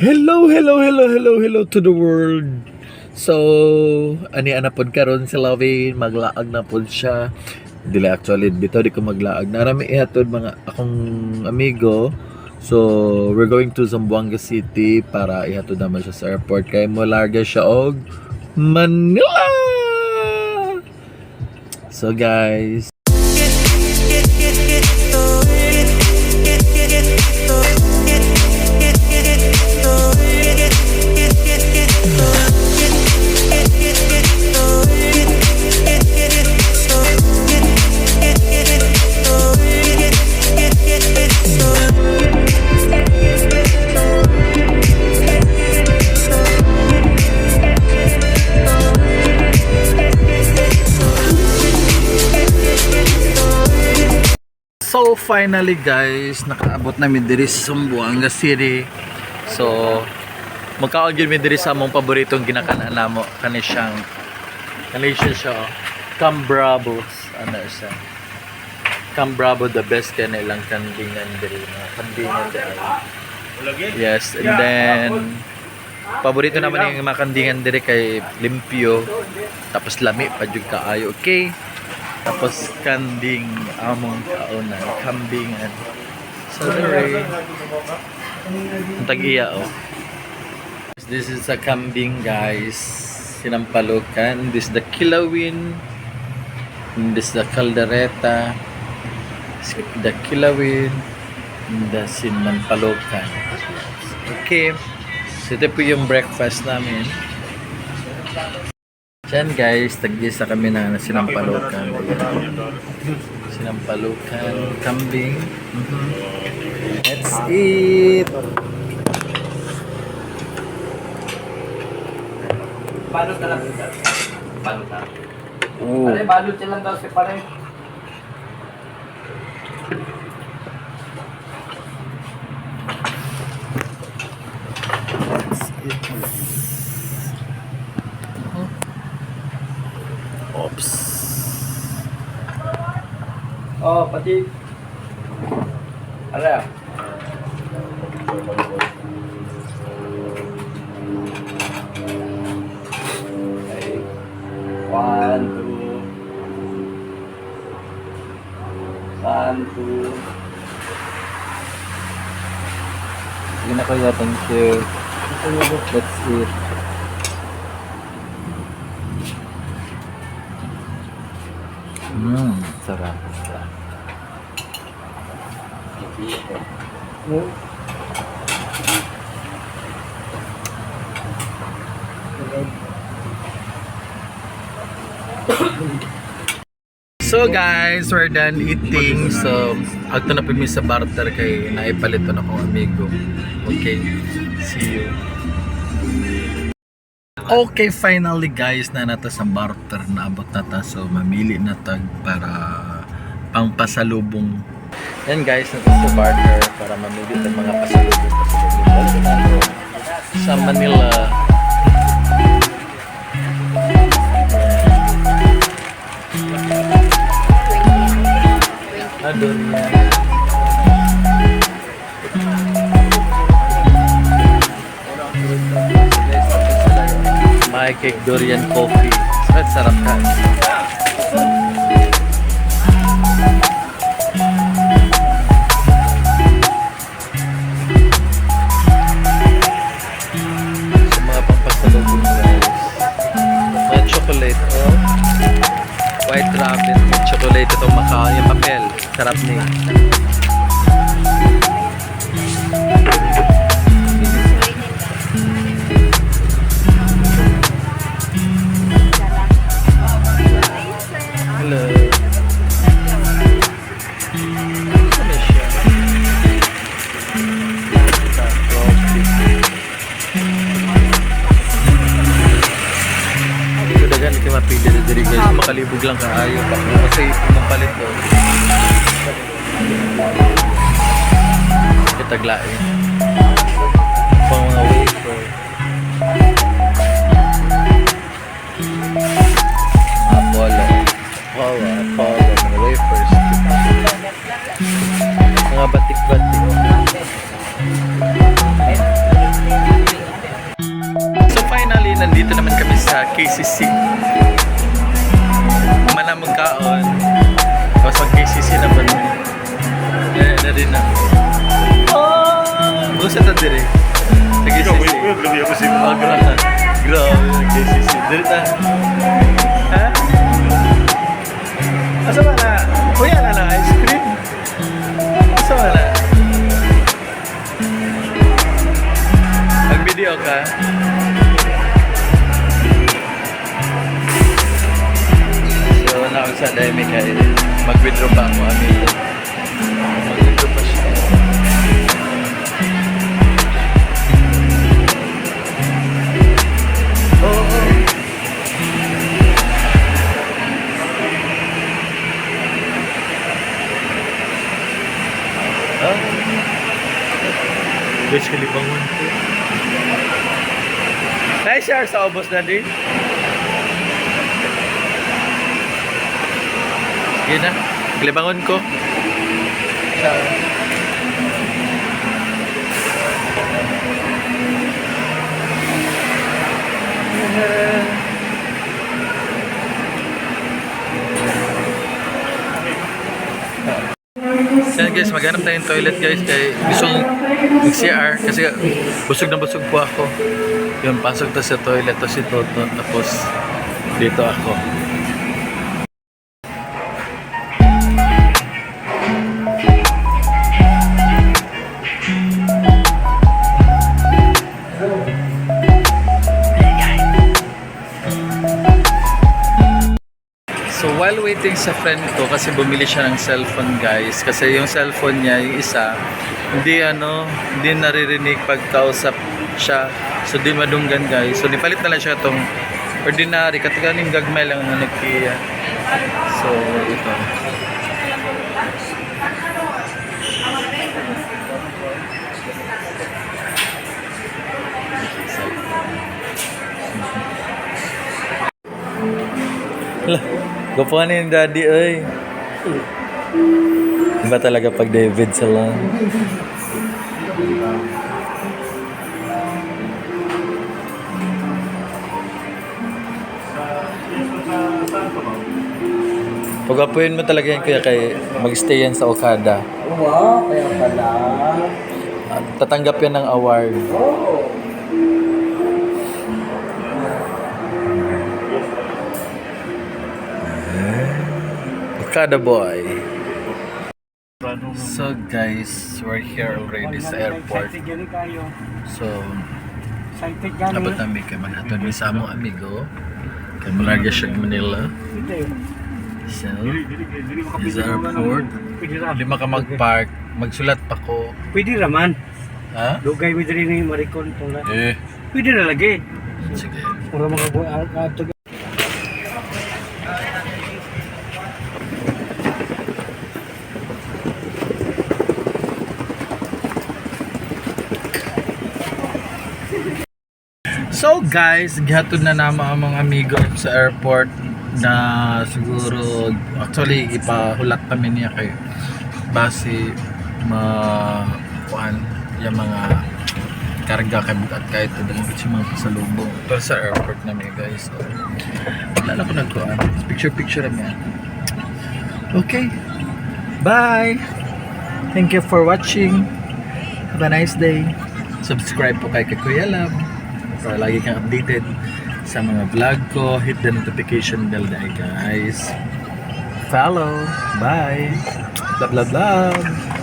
Hello, hello, hello, hello, hello to the world. So, ani ana pod karon si Lovin, maglaag na pod siya. Dili actually bitaw di ko maglaag. Narami ihatod mga akong amigo. So, we're going to Zamboanga City para ihatod naman siya sa airport kay mo larga siya og Manila. So guys, So finally guys, nakaabot namin diri sa Zamboanga City. So magkaon gyud mi diri sa among paboritong ginakanan namo kani siyang kani siya siya oh. Cam Bravos ano siya. Cam Bravo the best kay ilang kandingan diri mga kandingan diri. Yes, and then paborito naman yung mga kandingan diri kay limpyo tapos lami pa jud kaayo okay tapos kanding among kaunan kambingan so there tag-iya oh. This is a kambing guys. Sinampalukan. This is the kilawin. This is the caldereta the kilawin. The sinampalukan. Okay. So ito po yung breakfast namin Diyan guys, tag-isa kami na sinampalukan. Sinampalukan, kambing. Mhm. Let's eat! Balot na lang. Balot na. Oh. Pare, balot lang daw si pare. Oops. Oh, pati. Yan? Okay. One, two. One, two. Sige na kuya, thank you. Let's eat. Mmm, sarap. So guys, we're done eating. So, agto na po sa barter kay naipalito na akong amigo. Okay, see you. Okay, finally guys, na nata sa barter na abot na. So, mamili na tag para pang pasalubong. Yan guys, nata sa barter para mamili ng mga pasalubong pasalubong. Sa Manila. Ah, My cake durian coffee. Sarap sarap ka. Sa mga pampasalubong guys. May chocolate oh. White rabbit chocolate itong maka yung papel. Sarap ni. tayo. Takbo kasi pinapalit doon kitaglain pang mga wafer ah, Apollo Apollo Apollo mga wafers. Mga batik-batik. So finally nandito naman kami sa KCC Gusto ta dire. Sa KCC. Oh, grabe. Grabe, KCC. Dire ta. Ha? Asa ba na? Kuya na lang, ice cream. Asa ba na? Mag-video ka. So, na ako sa dami kay mag-withdraw pa ako amigo. Na-share sa obos na din. Sige na. Kalibangon ko. So yan guys, maghanap tayong toilet guys kay gusto mag-CR kasi busog na busog po ako. Yung pasok to sa toilet to si Toto tapos dito ako. Waiting sa friend ko kasi bumili siya ng cellphone guys. Kasi yung cellphone niya yung isa hindi ano hindi naririnig pag kausap siya. So di madunggan guys. So nipalit na lang siya tong ordinary. Kataganing gagmay lang ang nagkiya so ito Lah, Gupuan ni yung daddy, oy. Iba talaga pag David sa lang. Pag-apuin mo talaga yan kuya kay mag-stay yan sa Okada. Wow, kaya pala. At Tatanggap yan ng award. Oh. Okada boy. So guys, we're here already sa airport. So. Dapat kami kay maghatod mi sa among amigo. Kay Malaga siya Manila. So, is airport. Hindi maka mag-park. Magsulat pa ko. Pwede raman. Ha? Dugay mo diri ni Maricon pula. Eh. Pwede na lagi. Sige. Para mga buhay ato. So guys, gihatod na naman ang mga amigo sa airport na siguro actually ipahulat kami niya kay base ma kuan yung mga karga kay bukat kahit ito dahil sa mga pasalubong. Pero sa airport namin guys so, wala na ko nagkuhan picture picture namin. Okay. Bye. Thank you for watching. Have a nice day. Subscribe po kay Kuya Love para lagi kang updated sa mga vlog ko. Hit the notification bell dahil guys. Follow. Bye. Love, love, love.